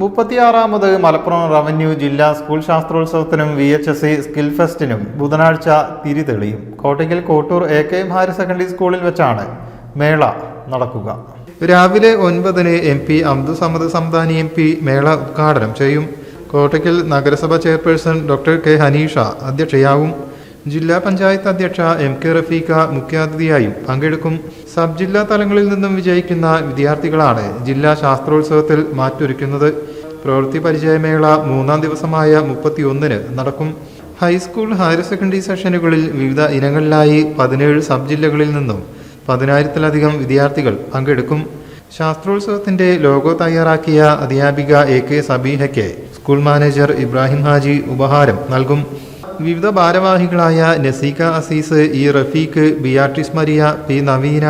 മുപ്പത്തിയാറാമത് Malappuram revenue ജില്ലാ school ശാസ്ത്രോത്സവത്തിനും V H S C skill ഫെസ്റ്റിനും ബുധനാഴ്ച തിരി തെളിയും Kottakkal Kottur A K M higher secondary സ്കൂളിൽ വെച്ചാണ് മേള നടക്കുക. രാവിലെ ഒൻപതിന് M P Abdussamad Samadani M P മേള ഉദ്ഘാടനം ചെയ്യും. കോട്ടയ്ക്കൽ നഗരസഭ ചെയർപേഴ്സൺ ഡോക്ടർ കെ ഹനീഷ അധ്യക്ഷയാവും. ജില്ലാ പഞ്ചായത്ത് അധ്യക്ഷ എം കെ റഫീഖ മുഖ്യാതിഥിയായും പങ്കെടുക്കും. സബ് ജില്ലാ തലങ്ങളിൽ നിന്നും വിജയിക്കുന്ന വിദ്യാർത്ഥികളാണ് ജില്ലാ ശാസ്ത്രോത്സവത്തിൽ മാറ്റൊരുക്കുന്നത്. പ്രവൃത്തി പരിചയമേള മൂന്നാം ദിവസമായ മുപ്പത്തിയൊന്നിന് നടക്കും. ഹൈസ്കൂൾ ഹയർ സെക്കൻഡറി സെഷനുകളിൽ വിവിധ ഇനങ്ങളിലായി പതിനേഴ് സബ് ജില്ലകളിൽ നിന്നും പതിനായിരത്തിലധികം വിദ്യാർത്ഥികൾ പങ്കെടുക്കും. ശാസ്ത്രോത്സവത്തിന്റെ ലോഗോ തയ്യാറാക്കിയ അധ്യാപിക എ കെ സബീഹയ്ക്ക് സ്കൂൾ മാനേജർ ഇബ്രാഹിം ഹാജി ഉപഹാരം നൽകും. വിവിധ ഭാരവാഹികളായ Naseeka Azeez E Rafeeq Beatrice Maria P Naveena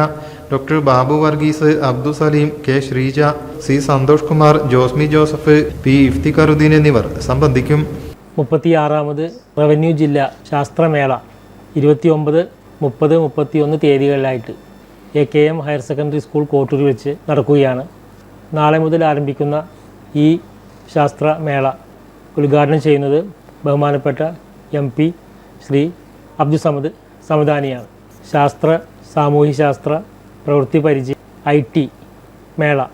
doctor Babu Varghese Abdu Saleem K Sreeja C Santhosh Kumar Josmi Joseph P Iftikharuddeen എന്നിവർ സംബന്ധിക്കും. മുപ്പത്തിയാറാമത് റവന്യൂ ജില്ല ശാസ്ത്രമേള ഇരുപത്തിയൊമ്പത് മുപ്പത് മുപ്പത്തിയൊന്ന് തീയതികളിലായിട്ട് A K M higher secondary school കോട്ടൂരിൽ വെച്ച് നടക്കുകയാണ്. നാളെ മുതൽ ആരംഭിക്കുന്ന ഈ ശാസ്ത്രമേള ഉദ്ഘാടനം ചെയ്യുന്നത് ബഹുമാനപ്പെട്ട എം പി ശ്രീ അബ്ദുസമദ് സമദാനിയാണ്. ശാസ്ത്ര സാമൂഹ്യശാസ്ത്ര പ്രവൃത്തി പരിചയം ഐ ടി മേള.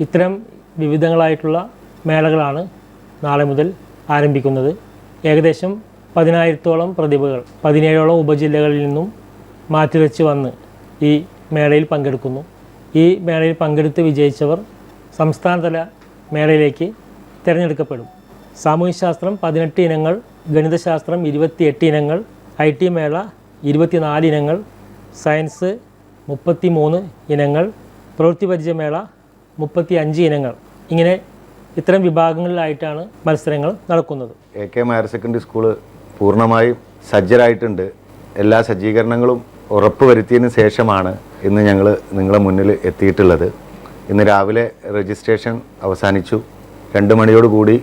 ഇത്തരം വിവിധങ്ങളായിട്ടുള്ള മേളകളാണ് നാളെ മുതൽ ആരംഭിക്കുന്നത്. ഏകദേശം പതിനായിരത്തോളം പ്രതിഭകൾ പതിനേഴോളം ഉപജില്ലകളിൽ നിന്നും മാറ്റിവെച്ച് വന്ന് ഈ മേളയിൽ പങ്കെടുക്കുന്നു. ഈ മേളയിൽ പങ്കെടുത്ത് വിജയിച്ചവർ സംസ്ഥാനതല മേളയിലേക്ക് തിരഞ്ഞെടുക്കപ്പെടും. സാമൂഹ്യശാസ്ത്രം പതിനെട്ട് ഇനങ്ങൾ ഗണിതശാസ്ത്രം ഇരുപത്തിയെട്ട് ഇനങ്ങൾ ഐ ടി മേള ഇരുപത്തിനാല് ഇനങ്ങൾ സയൻസ് മുപ്പത്തി മൂന്ന് ഇനങ്ങൾ പ്രവൃത്തി പരിചയമേള മുപ്പത്തി അഞ്ച് ഇനങ്ങൾ. ഇങ്ങനെ ഇത്തരം വിഭാഗങ്ങളിലായിട്ടാണ് മത്സരങ്ങൾ നടക്കുന്നത്. A K higher secondary school പൂർണമായും സജ്ജരായിട്ടുണ്ട്. എല്ലാ സജ്ജീകരണങ്ങളും ഉറപ്പുവരുത്തിയതിന് ശേഷമാണ് ഇന്ന് ഞങ്ങൾ നിങ്ങളെ മുന്നിൽ എത്തിയിട്ടുള്ളത്. ഇന്ന് രാവിലെ രജിസ്ട്രേഷൻ അവസാനിച്ചു. രണ്ട് മണിയോടുകൂടി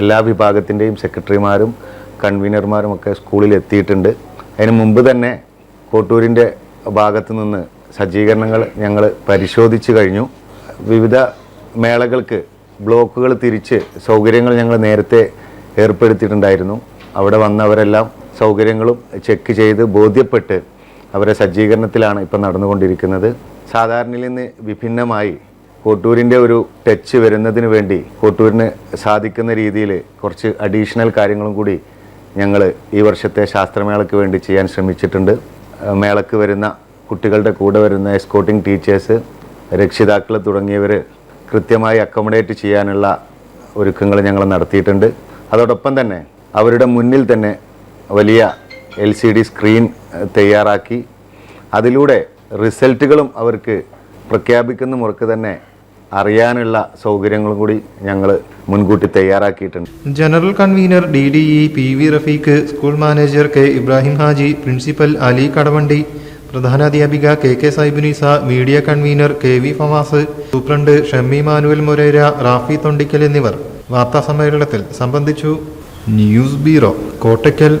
എല്ലാ വിഭാഗത്തിന്റെയും സെക്രട്ടറിമാരും കൺവീനർമാരും ഒക്കെ സ്കൂളിൽ എത്തിയിട്ടുണ്ട് അതിന് മുമ്പ് തന്നെ കോട്ടൂരിന്റെ ഭാഗത്തു നിന്ന് സജ്ജീകരണങ്ങൾ ഞങ്ങൾ പരിശോധിച്ച് കഴിഞ്ഞു. വിവിധ മേളകൾക്ക് ബ്ലോക്കുകൾ തിരിച്ച് സൗകര്യങ്ങൾ ഞങ്ങൾ നേരത്തെ ഏർപ്പെടുത്തിയിട്ടുണ്ടായിരുന്നു. അവിടെ വന്നവരെല്ലാം സൗകര്യങ്ങളും ചെക്ക് ചെയ്ത് ബോധ്യപ്പെട്ട് അവരെ സജ്ജീകരണത്തിലാണ് ഇപ്പം നടന്നുകൊണ്ടിരിക്കുന്നത്. സാധാരണയിൽ നിന്ന് വിഭിന്നമായി കോട്ടൂരിന്റെ ഒരു ടച്ച് വരുന്നതിന് വേണ്ടി കോട്ടൂരിന് സാധിക്കുന്ന രീതിയിൽ കുറച്ച് അഡീഷണൽ കാര്യങ്ങളും കൂടി ഞങ്ങൾ ഈ വർഷത്തെ ശാസ്ത്രമേളയ്ക്ക് വേണ്ടി ചെയ്യാൻ ശ്രമിച്ചിട്ടുണ്ട്. മേളയ്ക്ക് വരുന്ന കുട്ടികളുടെ കൂടെ വരുന്ന എസ്കോട്ടിംഗ് ടീച്ചേഴ്സ് രക്ഷിതാക്കൾ തുടങ്ങിയവർ കൃത്യമായി അക്കോമഡേറ്റ് ചെയ്യാനുള്ള ഒരുക്കങ്ങൾ ഞങ്ങൾ നടത്തിയിട്ടുണ്ട്. അതോടൊപ്പം തന്നെ അവരുടെ മുന്നിൽ തന്നെ വലിയ എൽ സി ഡി സ്ക്രീൻ തയ്യാറാക്കി. അതിലൂടെ റിസൾട്ടുകളും അവർക്ക് പ്രഖ്യാപിക്കുന്ന മുറക്ക് തന്നെ അറിയാനുള്ള സൗകര്യങ്ങളും കൂടി ഞങ്ങൾ മുൻകൂട്ടി തയ്യാറാക്കിയിട്ടുണ്ട്. General convener D D E P V Rafeeq school manager K Ibrahim Haji principal Ali Kadavandi പ്രധാനാധ്യാപിക K K Saibunneesa media convener K V Fawas superintendent Shammi Manuel Moreira Rafi Thondikkal എന്നിവർ. വാർത്താ സമ്മേളനത്തിൽ സംബന്ധിച്ചു. News bureau Kottakkal.